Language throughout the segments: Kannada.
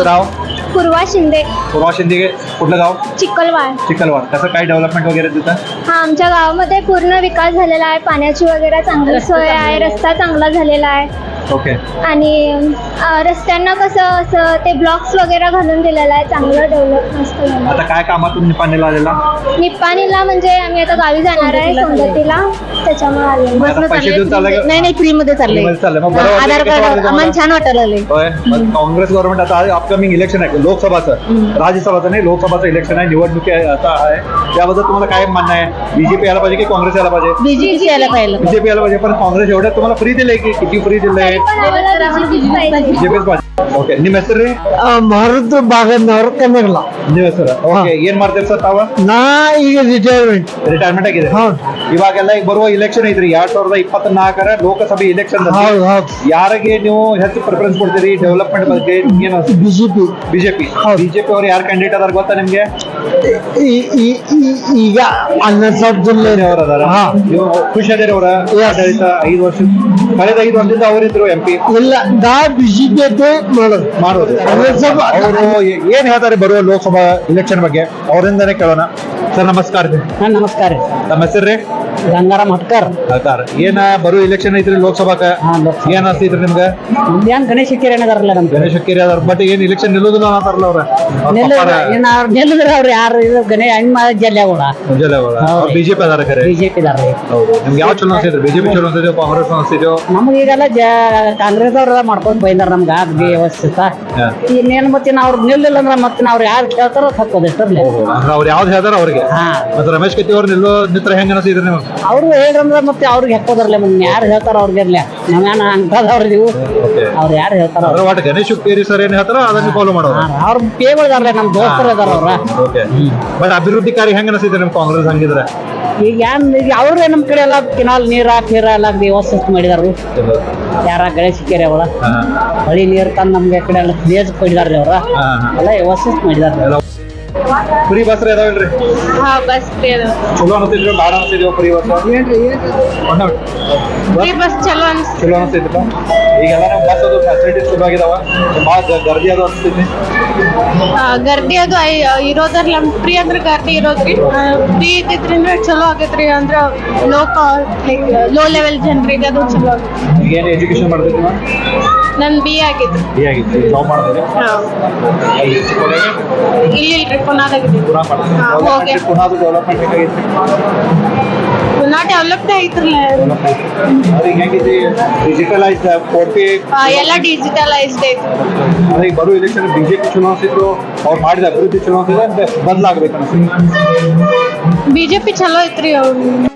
तुमचं नाव? पूर्वा शिंदे. पूर्वा शिंदे कुठलं गाव? चिखलवाड. चिखलवाड. त्याचं काय डेव्हलपमेंट वगैरे तिथं? हा आमच्या गावामध्ये पूर्ण विकास झालेला आहे. पाण्याची वगैरे चांगली सोय आहे रस्ता चांगला झालेला आहे. ओके. आणि अं, रस्त्यांना कसं असं ते ब्लॉक्स वगैरे घालून दिलेलं आहे. चांगलं डेव्हलप मस्त झालं. आता काय कामातून निपाणीला आलेला निप्पाणीला म्हणजे आम्ही आता गावी जाणार आहे सौंदतीला त्याच्यामुळे आले. आता पैसे देऊन चाललंय का? नाही नाही फ्री मध्ये चाललंय. फ्रीमध्ये चाललंय. मग बरं वाटतं आधार का? कसं कार्ड? आम्हाला छान वाटायला लागले होय. मग काँग्रेस गव्हर्नमेंट आता अपकमिंग इलेक्शन आहे. लोकसभाचं. राज्यसभाचं नाही लोकसभाचं इलेक्शन आहे. निवडणुकी आहे- आता आहे. त्याबद्दल तुम्हाला काय म्हणणं आहे? बीजेपी यायला पाहिजे की काँग्रेस यायला पाहिजे? बीजेपी यायला पाहिजे बीजेपी यायला पाहिजे पण काँग्रेस एवढ्या तुम्हाला फ्री दिलंय की? किती फ्री दिलंय? पण आम्हाला BJP च पाहिजे. ಓಕೆ ನಿಮ್ಮ ಹೆಸರು ರೀ? ಮರದ ಭಾಗದವ್ರ ಕನ್ನಡಲ್ಲ ನಿಮ್ಮ ಹೆಸರು? ಓಕೆ ಏನ್ ಮಾಡ್ತೀರಿ ಸರ್ ತಾವ? ನಾ ಈಗ ರಿಟೈರ್ಮೆಂಟ್ ರಿಟೈರ್ಮೆಂಟ್ ಆಗಿದೆ ಹೌದು ಇವಾಗೆಲ್ಲ ಈಗ ಬರುವ ಇಲೆಕ್ಷನ್ ಐತ್ರಿ. ಎರಡ್ ಸಾವಿರದ ಇಪ್ಪತ್ನಾಲ್ಕರ ಲೋಕಸಭೆ ಇಲೆಕ್ಷನ್ ಹೌದು ಹೌದು. ಯಾರಿಗೆ ನೀವು ಹೆಚ್ಚು ಪ್ರಿಫರೆನ್ಸ್ ಕೊಡ್ತೀರಿ? ಡೆವಲಪ್ಮೆಂಟ್ ಬಗ್ಗೆ ಏನು ಬಿಜೆಪಿ ಬಿಜೆಪಿ. ಬಿಜೆಪಿ ಅವ್ರು ಯಾರು ಕ್ಯಾಂಡಿಡೇಟ್ ಅದಾರ ಗೊತ್ತಾ ನಿಮ್ಗೆ? ಈಗ ಅನ್ನ ಅವ್ರ ಅದಾರ. ನೀವು ಖುಷಿ ಅದೇರಿ ಅವರ. ಆಡಳಿತ ಐದು ವರ್ಷ ಕಳೆದ ಐದು ವರ್ಷದಿಂದ ಅವರಿದ್ರು ಎಂ ಪಿ ಇಲ್ಲ ನಾ ಬಿಜೆಪಿ ಮಾಡೋದು ಅವ್ರು- ಏನ್ ಹೇಳ್ತಾರೆ ಬರುವ ಲೋಕಸಭಾ ಇಲೆಕ್ಷನ್ ಬಗ್ಗೆ? ಅವರಿಂದನೇ ಕೇಳೋಣ. ಸರ್ ನಮಸ್ಕಾರ ರೀ ನಮಸ್ಕಾರ ತಮ್ಮ ಹೆಸರು ರೀ ಗಂಗಾರಾಮ್ ಹಟ್ಕರ್ ಹಟ್ಕರ್ ಏನ ಬರೋ ಇಲೆಕ್ಷನ್ ಐತ್ರಿ ಲೋಕಸಭಾಕ? ಹಾ, ಲೋಕಸಭಾ. ಏನ್ ಅನ್ಸ್ತೈತ್ರಿ ನಿಮ್ಗ? ಏನ್ ಗಣೇಶ ಕಿರಣ್ ಅದಾರಲ್ಲ ನಮ್ಗೆ ಗಣೇಶ ಕೇರಿ ಅದಾರ. ಬಟ್ ಏನ್ ಇಲೆಕ್ಷನ್ ನಿಲ್ಲೋದಿಲ್ಲ ಅಂತಾರಲ್ಲ ಅವ್ರ. ನಿಲ್ಲದ್ರ ಅವ್ರು ಯಾರು? ಇದು ಗಣೇ ಹಣ್ಣ ಜಲ್ಯಾಗೋಳ ಹೌದು. ಬಿಜೆಪಿ ಅದಾರ ಕರೆ. ಬಿಜೆಪಿ ಅದಾರ ಹೌದು. ನಿಮ್ಗೆ ಯಾವ ಚಲೋ ಅನ್ಸೈತ್ರಿ ಬಿಜೆಪಿ ಚಲೋ ಅನ್ಸಿದ್ಯೋ ಕಾಂಗ್ರೆಸ್ ಅನ್ಸಿದ್ಯೋ ನಮ್ಗೆ ಈಗೆಲ್ಲ ಜ ಕಾಂಗ್ರೆಸ್ ಅವ್ರ ಮಾಡ್ಕೊಂಡ್ ಬೈದಾರ ನಮ್ಗೆ. ವ್ಯವಸ್ಥಿತ. ಇನ್ನೇನ್ ಮತ್ತೆ ಅವ್ರ ನಿಲ್ಲಿಲ್ಲ ಅಂದ್ರೆ ಮತ್ತೆ ಅವ್ರು ಯಾರು ಕೇಳ್ತಾರೋ ತಕ್ಕೋದು ಎಷ್ಟರ್ಲಿ ಅಂದ್ರೆ ಅವ್ರು ಯಾವ್ದು ಹೇಳ್ತಾರ ಅವ್ರಿಗೆ. ಮತ್ತೆ ರಮೇಶ್ ಕತ್ತಿ ಅವ್ರು ನಿಲ್ಲೋ ನಿತ್ರ ಹೆಂಗ ಅನಿಸಿದ್ರಿ ನೀವು? ಅವ್ರು ಹೇಳ್ರಂದ್ರ ಮತ್ತೆ ಅವ್ರಿಗೆ ಹಾಕೋದ್ರಲ್ಲ ಮತ್ತೆ ಯಾರು ಹೇಳ್ತಾರ ಅವ್ರಿಗೆ ಇರ್ಲಿ ನಾವೇನ ಹಂಗದವ್ರ ನೀವು. ಅವ್ರು ಯಾರು ಹೇಳ್ತಾರ ಅವ್ರ. ಒಟ್ಟು ಗಣೇಶ್ ಕೇರಿ ಸರ್ ಏನ್ ಹೇಳ್ತಾರ ಅದನ್ನ ಫಾಲೋ ಮಾಡೋ ಅವ್ರ ಪೇಗಳಿದಾರಲ್ಲ ನಮ್ಮ ದೋಸ್ತರು ಇದಾರ ಅವ್ರ. ಬಟ್ ಅಭಿವೃದ್ಧಿ ಕಾರ್ಯ ಹೆಂಗ ಅನಿಸಿದ್ರಿ ನಿಮ್ ಕಾಂಗ್ರೆಸ್ ಹಂಗಿದ್ರೆ? ಈಗ ಏನ್ ಈಗ ಅವ್ರೇ ನಮ್ಮ ಕಡೆ ಎಲ್ಲ ಕಿನಾಲ್ ನೀರ ಫೀರ ಎಲ್ಲ ವ್ಯವಸ್ಥೆ ಮಾಡಿದಾರು. ಯಾರ ಗಣೇಶ ಕೆರೆ ಅವಳ ಹಳಿ ಹೊಳಿ ನೀರು ತಂದು ನಮ್ಗೆ ಆ ಕಡೆ ಎಲ್ಲ ಬೇಜ್ ಕೊಡಿದಾರ್ರಿ ಅವ್ರ. ಎಲ್ಲ ವ್ಯವಸ್ಥೆ ಫ್ರೀ ಬಸ್ ರೀ ಅದಾವೇನ್ರಿ? ಹಾ ಬಸ್ ಚಲೋ ಅನ್ಸಿದ್ರಿ ಬಾಡ ಅನ್ಸಿದ್ವಿ ಬಸ್ ಏನ್ರಿ ಬಸ್ ಚಲೋ ಅನ್ಸ್ ಚಲೋ ಅನ್ಸಿದ್ರಪ್ಪ ಈಗೆಲ್ಲ ನಮ್ಮ ಬಸ್ ಅದು ಫೆಸಿಲಿಟಿ ಚಲೋ ಆಗಿದಾವ. ಗರ್ದಿ ಅದು ಅನ್ಸ್ತೈತಿ ಗರ್ದಿ ಅದು ಇರೋದ್ರ ನಮ್ ಫ್ರೀ ಅಂದ್ರೆ ಗರ್ದಿ ಇರೋದ್ರಿ ಫ್ರೀ ಇದ್ದಿದ್ರಿಂದ ಚಲೋ ಆಗೈತ್ರಿ ಅಂದ್ರ ಲೋ ಲೋ ಲೆವೆಲ್ ಜನರಿಗೆ ಅದು ಚಲೋ ಆಗುತ್ತೆ ಎಜುಕೇಶನ್ ಮಾಡ್ತಿದ್ವಿ ನನ್ ಬಿ ಆಗಿದ್ದು. ಬಿ ಆಗಿತ್ತು ಜಾಬ್ ಮಾಡಿದ್ರೆ ಇಲ್ಲಿ ಇಲ್ರಿ ಪುನಾದಾಗಿದ್ದೀನಿ ಪುನಃ ಹಾ, ಹೋಗಿ. ಪುನಃ ಡೆವಲಪ್ಮೆಂಟ್ ಬೇಕಾಗಿತ್ತು ಪುನಾ ಡೆವಲಪ್ಡ್ ಐತ್ರಲ್ಲ ಅದು ಹೆಂಗೈತಿ ಡಿಜಿಟಲೈಸ್ ಫೋನ್ ಪೇ ಎಲ್ಲ ಡಿಜಿಟಲೈಸ್ಡ್ ಐತಿ. ಈಗ ಬರೋ ಎಲೆಕ್ಷನ್ ಬಿಜೆಪಿ ಚಲೋ ಅನ್ಸಿದ್ರು ಅವ್ರು ಮಾಡಿದ ಅಭಿವೃದ್ಧಿ ಅಂದ್ರೆ ಬದಲಾಗಬೇಕು ಬಿಜೆಪಿ ಚಲೋ ಐತ್ರಿ ಅವ್ರು.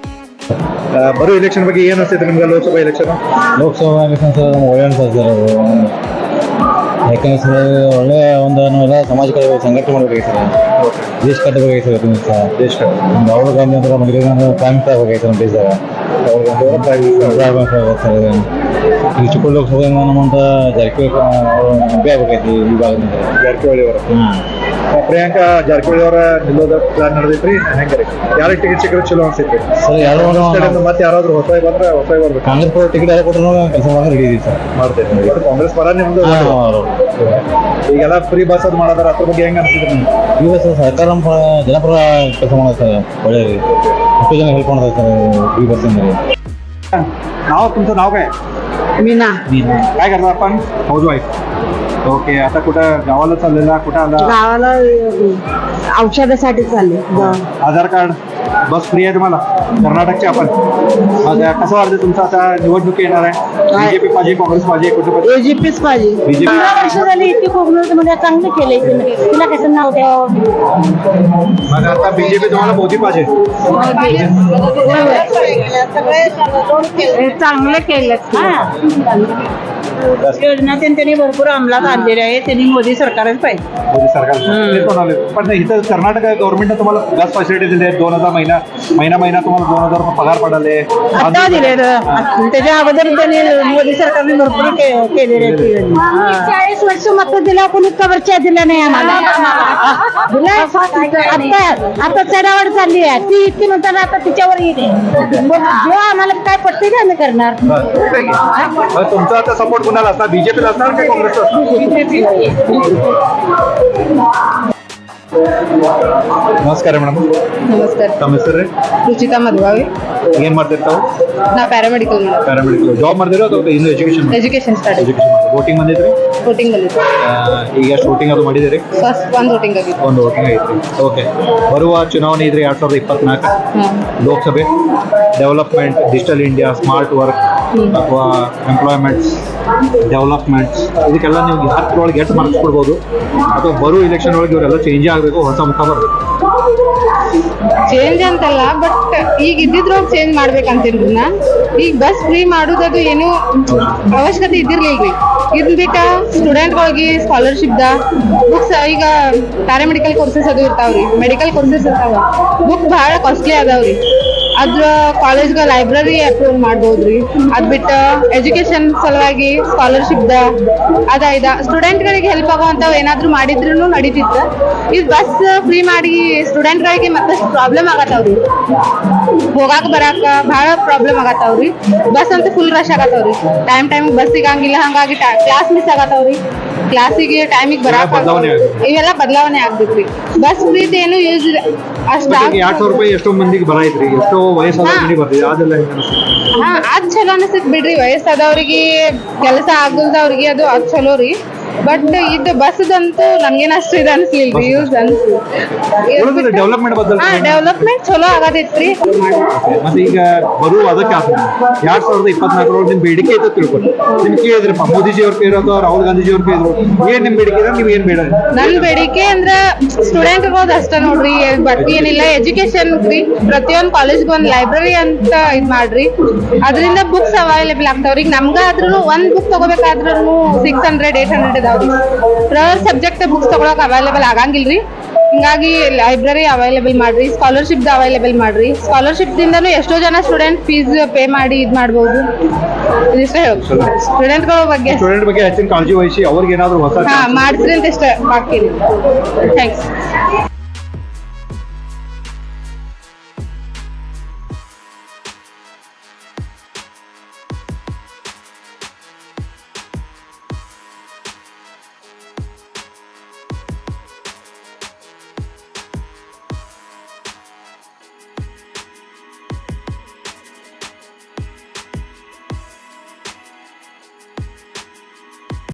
ಬರೋ ಎಲೆಕ್ಷನ್ ಬಗ್ಗೆ ಏನು ಅನಿಸ್ತೈತೆ ನಿಮ್ಗೆ Lok Sabha election Lok Sabha election sir ನಮ್ಗೆ ಒಳ್ಳೆ ಅನ್ಸುತ್ತೆ ಸರ್ ಅದು. ಯಾಕಂದ್ರೆ ಸರ್ ಒಳ್ಳೆ ಒಂದು ನಾವೆಲ್ಲ ಸಮಾಜ ಕಡೆ ಸಂಘಟನೆ ಮಾಡಬೇಕಾಗಿ ಸರ್. ದೇಶ ಕಟ್ಟಬೇಕಾಗಿ ಸರ್ ಅದನ್ನ ಸರ್. ದೇಶ ಕಟ್ಟ ರಾಹುಲ್ ಗಾಂಧಿ ಅಂದ್ರೆ ನಮಗೆ ಪ್ರೈಮ್ ಮಿನಿಸ್ಟರ್ ಆಗಬೇಕಾಗಿ ನಮ್ಮ ದೇಶದಾಗ. ರಾಹುಲ್ ಗಾಂಧಿ ಅವರು ಪ್ರೈಮ್ ಮಿನಿಸ್ಟರ್ ಸರ್ ಈಗ ಚಿಕ್ಕ ಲೋಕಸಭೆ ನಮ್ಮಂತ ಜಾರಕಿಹೊಳಿ ಅವರು ಆಗಬೇಕೈತಿ ಈ ಭಾಗದಿಂದ. ಜಾರಕಿಹೊಳಿ ಅವರು. ಹಾಂ. ಪ್ರಿಯಾಂಕಾ ಜಾರಕಿಹೊಳಿ ಅವರ ನಿಲ್ಲೋದ ಪ್ಲಾನ್ ನಡೆದೈತ್ರಿ ಹೆಂಗ್ರಿ ಯಾರಿಗೆ ಟಿಕೆಟ್ ಸಿಕ್ಕರೆ ಚಲೋ ಅನ್ಸೈತ್ರಿ ಸರ್ ಯಾರು ಕಡೆಯಿಂದ ಮತ್ತೆ ಯಾರಾದ್ರೂ ಹೊಸ ಬಂದ್ರೆ ಹೊಸ ಬರ್ಬೇಕು ಕಾಂಗ್ರೆಸ್ ಪರ ಟಿಕೆಟ್ ಯಾರು ಕೊಟ್ಟರು ಕೆಲಸ ಮಾಡಿ ರೆಡಿ ಇದೀವಿ ಸರ್ ಮಾಡ್ತೈತಿ ಬಟ್ ಕಾಂಗ್ರೆಸ್ ಪರ ನಿಮ್ದು ಹಾಂ ಹೌದು ಈಗೆಲ್ಲ ಫ್ರೀ ಬಸ್ ಅದು ಮಾಡದಾರ ಅದ್ರ ಬಗ್ಗೆ ಹೆಂಗ್ ಅನ್ಸಿದ್ರಿ ನಿಮ್ಗೆ ಈಗ ಸರ್ ಸರ್ಕಾರ ನಮ್ಮ ಪರ ಜನಪರ ಕೆಲಸ ಮಾಡೋದು ಸರ್ ಒಳ್ಳೆ ಎಷ್ಟೋ ಜನ ಹೆಲ್ಪ್ ಮಾಡೋದು ಸರ್ ಈ ಬಸ್ಸಿಂದ नाव तुमचं नाव काय मीना काय करता आपण हाऊस वाईफ ओके आता कुठं गावाला चाललेला? कुठं आला? गावाला औषधासाठी चालले. आधार कार्ड? बस फ्री आहे तुम्हाला. कर्नाटकचे आपण. मग कसं वाटतं तुमचं आता निवडणूक येणार आहे? बीजेपी पाहिजे काँग्रेस पाहिजे कुठे पाहिजे. एजीपीच पाहिजे BJP. पंधरा वर्ष झाली इतकी कोकणामध्ये चांगलं केलंय तिने तिला कसं नाव द्यावं? मग आता बीजेपी तुम्हाला मोदी पाहिजे. चांगलं केलं योजना त्यांनी त्यांनी भरपूर अंमलात आणलेल्या आहे. त्यांनी मोदी सरकारच पाहिजे. मोदी सरकार. ते पण आले पण इथं कर्नाटक गव्हर्नमेंटने तुम्हाला बस फॅसिलिटी दिली आहे दोन हजार महिना महिना महिना तुम्हाला दोन हजार रुपये पगार पडाले. आता दिलेलं त्याच्या अगोदर त्यांनी मोदी सरकारने भरपूर के- केलेले आहेत ती योजना. चाळीस वर्ष मत दिल्या कोणी कवरच्या दिल्या नाही आम्हाला. दिल्या? आता आता चढावड चालली आहे. ती इतकी म्हणताना आता तिच्यावर येते मग जेव्हा आम्हाला काय पडते ते आम्ही करणार. तुमचा आता सपोर्ट कुणाला असणार? बीजेपीला असणार की काँग्रेसला असणार? ನಮಸ್ಕಾರ ಮೇಡಮ್. ನಮಸ್ಕಾರ. ತಮ್ಮ ಹೆಸರು ರುಚಿತಾ ಏನು ಏನ್ ಮಾಡ್ತಿರ್ತಾವ? ನಾ ಪ್ಯಾರಾಮೆಡಿಕಲ್ ಪ್ಯಾರಾಮೆಡಿಕಲ್ ಜಾಬ್ ಮಾಡ್ತಿರೋ ಅಥವಾ ಇನ್ನು education education start education voting ಬಂದಿದ್ರಿ ವೋಟಿಂಗ್ ಬಂದಿತ್ತು. ಈಗ ಎಷ್ಟು ವೋಟಿಂಗ್ ಅದು ಮಾಡಿದಿರಿ ಫಸ್ಟ್ ಒಂದು ವೋಟಿಂಗ್ ಆಗಿತ್ತು. ಒಂದು ವೋಟಿಂಗ್ ಆಗಿತ್ತು. ಓಕೆ ಬರುವ ಚುನಾವಣೆ ಇದ್ರೆ ಎರಡು ಸಾವಿರದ ಇಪ್ಪತ್ನಾಲ್ಕು. ಲೋಕಸಭೆ. Development digital India smart work ಅಥವಾ ಎಂಪ್ಲಾಯ್ಮೆಂಟ್ಸ್ ಡೆವಲಪ್ಮೆಂಟ್ಸ್ ಇದಕ್ಕೆಲ್ಲ ನೀವು ಹತ್ತರೊಳಗೆ ಎಷ್ಟು ಮಾಡಿಸ್ಕೊಡ್ಬೋದು. ಕೊಡ್ಬೋದು ಅಥವಾ ಬರೋ ಇಲೆಕ್ಷನ್ ಒಳಗೆ ಇವರೆಲ್ಲ ಚೇಂಜ್ ಆಗಬೇಕು, ಹೊಸ ಮುಖ ಬರಬೇಕು. ಚೇಂಜ್ ಅಂತಲ್ಲ ಬಟ್ ಈಗ ಇದ್ದಿದ್ರೊಳಗೆ ಚೇಂಜ್ ಮಾಡ್ಬೇಕಂತೇನ್ರಿ ನಾ. ಈಗ ಬಸ್ ಫ್ರೀ ಮಾಡೋದದು ಏನು ಅವಶ್ಯಕತೆ ಇದ್ದಿರ್ಲಿಲ್ರಿ ಇದನ್ ಬಿಟ್ಟ ಸ್ಟೂಡೆಂಟ್ಗಳಿಗೆ ಸ್ಕಾಲರ್ಶಿಪ್ ದ ಬುಕ್ಸ್ ಈಗ ಪ್ಯಾರಾಮೆಡಿಕಲ್ ಕೋರ್ಸಸ್ ಅದು ಇರ್ತಾವ್ರಿ. ಮೆಡಿಕಲ್ ಕೋರ್ಸಸ್ ಇರ್ತಾವ. ಬುಕ್ ಭಾಳ ಕಾಸ್ಟ್ಲಿ ಅದಾವ್ರಿ. ಅದ್ರ ಕಾಲೇಜ್ಗೆ ಲೈಬ್ರರಿ ಅಪ್ರೂವ್ ಮಾಡ್ಬೋದ್ರಿ. ಅದ್ ಬಿಟ್ಟ ಎಜುಕೇಶನ್ ಸಲುವಾಗಿ ಸ್ಕಾಲರ್ಶಿಪ್ ದ ಅದ ಇದ ಸ್ಟೂಡೆಂಟ್ಗಳಿಗೆ ಹೆಲ್ಪ್ ಆಗೋಂಥವು ಏನಾದ್ರು ಮಾಡಿದ್ರು ನಡೀತಿತ್ತು. ಇದು ಬಸ್ ಫ್ರೀ ಮಾಡಿ ಸ್ಟೂಡೆಂಟ್ಗಳಿಗೆ ಮತ್ತಷ್ಟು ಪ್ರಾಬ್ಲಮ್ ಆಗತ್ತವ್ರಿ. ಹೋಗಾಕ ಬರಾಕ ಬಹಳ ಪ್ರಾಬ್ಲಮ್ ಆಗತ್ತವ್ರಿ. ಬಸ್ ಅಂತೂ ಫುಲ್ ರಶ್ ಆಗತ್ತವ್ರಿ. ಟೈಮ್ ಟೈಮ್ ಬಸ್ ಸಿಗಂಗಿಲ್ಲ ಹಂಗಾಗಿ ಕ್ಲಾಸ್ ಮಿಸ್ ಆಗತ್ತವ್ರಿ. ಕ್ಲಾಸಿಗೆ ಟೈಮಿಗೆ ಬರಾಕ ಇವೆಲ್ಲ ಬದಲಾವಣೆ ಆಗ್ಬೇಕ್ರಿ. ಬಸ್ ರೀತಿ ಏನು ಯೂಸ್ ಎರಡ್ ಸಾವಿರ ರೂಪಾಯಿ ಎಷ್ಟೋ ಮಂದಿಗೆ ಬರೈತ್ರಿ ಎಷ್ಟೋ ವಯಸ್ಸಾದ ಹಾ. ಮಂದಿಗೆ ಬರ್ತಿದೆ ಅದೆಲ್ಲ ಹೆಂಗ್ ಹಾ ಅದ್ ಚಲೋ ಅನಿಸ್ತೈತಿ ಬಿಡ್ರಿ ವಯಸ್ಸಾದವ್ರಿಗೆ ಕೆಲಸ ಆಗಲ್ದವ್ರಿಗೆ ಅದು ಅದ್ ಚಲೋ ರೀ ಬಟ್ ಇದು ಬಸ್ದಂತೂ ನಂಗೇನಷ್ಟು ಅಷ್ಟು ಇದು ಅನ್ಸ್ಲಿಲ್ರಿ ಯೂಸ್ ಅನ್ಸ್ಲಿಲ್ಲ ಡೆವಲಪ್ಮೆಂಟ್ ಬದಲು ಹಾ ಡೆವಲಪ್ಮೆಂಟ್ ಚಲೋ ಆಗದಿತ್ರಿ. ಮತ್ತೆ ಈಗ ಬರುವ ಅದಕ್ಕೆ ಆತ ಎರಡ್ ಸಾವಿರದ ಇಪ್ಪತ್ನಾಲ್ಕರೊಳಗೆ ನಿಮ್ ಬೇಡಿಕೆ ಐತೆ ತಿಳ್ಕೊಂಡು ನಿಮ್ ಕೇಳಿದ್ರಪ್ಪ ಮೋದಿಜಿ ಅವ್ರ ಕೇಳೋದು ರಾಹುಲ್ ಗಾಂಧೀಜಿ ಅವ್ರ ಕೈ ಏನ್ ನಿಮ್ ಬೇಡಿಕೆ ಇದೆ ನೀವ್ ಏನ್ ಬೇಡ ನನ್ ಬೇಡಿಕೆ ಅಂದ್ರ ಸ್ಟೂಡೆಂಟ್ ಅಷ್ಟ ನೋಡ್ರಿ ಬಟ್ ಏನಿಲ್ಲ ಎಜುಕೇಶನ್ ರೀ ಪ್ರತಿಯೊಂದ್ ಕಾಲೇಜ್ಗೆ ಒಂದ್ ಲೈಬ್ರರಿ ಅಂತ ಇದ್ ಮಾಡ್ರಿ. ಅದರಿಂದ ಬುಕ್ಸ್ ಅವೈಲೇಬಲ್ ಆಗ್ತಾವ್ರಿ. ನಮ್ಗ ಆದ್ರೂ ಒಂದ್ ಬುಕ್ ತಗೋಬೇಕಾದ್ರೂ ಸಿಕ್ಸ್ ಹಂಡ್ರೆಡ್ ಏಟ್ ಹಂಡ್ರೆಡ್ ಇದಾವ್ರಿ ಸಬ್ಜೆಕ್ಟ್ ಬುಕ್ಸ್ ತಗೊಳಕ್ ಅವೈಲೇಬಲ್ ಆಗಂಗಿಲ್ರಿ. ಹಿಂಗಾಗಿ ಲೈಬ್ರರಿ ಅವೈಲೇಬಲ್ ಮಾಡ್ರಿ ಸ್ಕಾಲರ್ಶಿಪ್ ಅವೈಲೇಬಲ್ ಮಾಡ್ರಿ. ಸ್ಕಾಲರ್ಶಿಪ್ ದಿಂದನು ಎಷ್ಟೋ ಜನ ಸ್ಟೂಡೆಂಟ್ ಫೀಸ್ ಪೇ ಮಾಡಿ ಇದ್ ಮಾಡ್ಬೋದು. ಸ್ಟೂಡೆಂಟ್ಗಳ ಬಗ್ಗೆ ಸ್ಟೂಡೆಂಟ್ ಬಗ್ಗೆ ಹೆಚ್ಚಿನ ಕಾಳಜಿ ವಹಿಸಿ ಅವ್ರಿಗೆ ಏನಾದರೂ ಹೊಸ ಹಾ ಮಾಡಿಸ್ರಿ ಅಂತ ಇಷ್ಟ ಬಾಕಿ ಥ್ಯಾಂಕ್ಸ್